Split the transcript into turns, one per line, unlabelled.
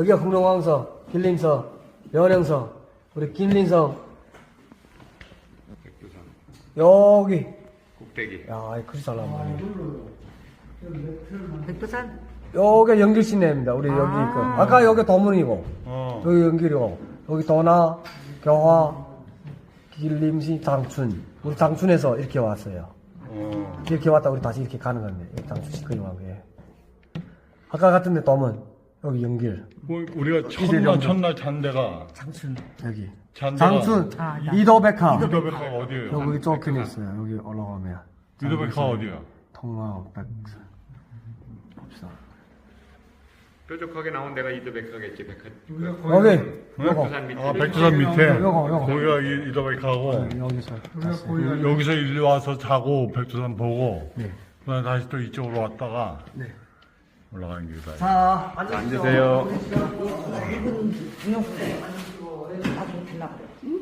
여기가 공룡왕성, 길림성, 연행성, 우리 김림성,
백두산
여기.
꼭대기
야, 이 글씨 잘 나온다.
백두산?
여기 연길 시내입니다. 우리 여기
아.
그. 아까 여기 도문이고,
어
여기 연길이고, 여기 도나, 경화, 길림시, 장춘. 우리 장춘에서 이렇게 왔어요.
어.
이렇게 왔다 우리 다시 이렇게 가는 건데, 여기 장춘시 그리고 예. 아까 같은데 도문, 여기 연길,
뭐, 우리가 첫날 첫날 잔 데가
장춘.
여기.
잔 데가
장춘,
아, 나-
이도백화.
유도백화가 어디예요?
여기 좁게 있어요. 여기 올라가면.
유도백화 어디야?
통화, 백, 봅시다.
뾰족하게 나온 데가 이드백화겠지 백화 그
여기,
백두산 밑에
아 백두산 밑에
요거, 요거.
거기가 이- 유도백화고
여기서.
여기서 일로 와서 자고 백두산 보고
네.
그다음에 다시 또 이쪽으로 왔다가
네.
올라가는 길이다.
자, 앉으세요.
앉으세요
이분 중요한데. 그래.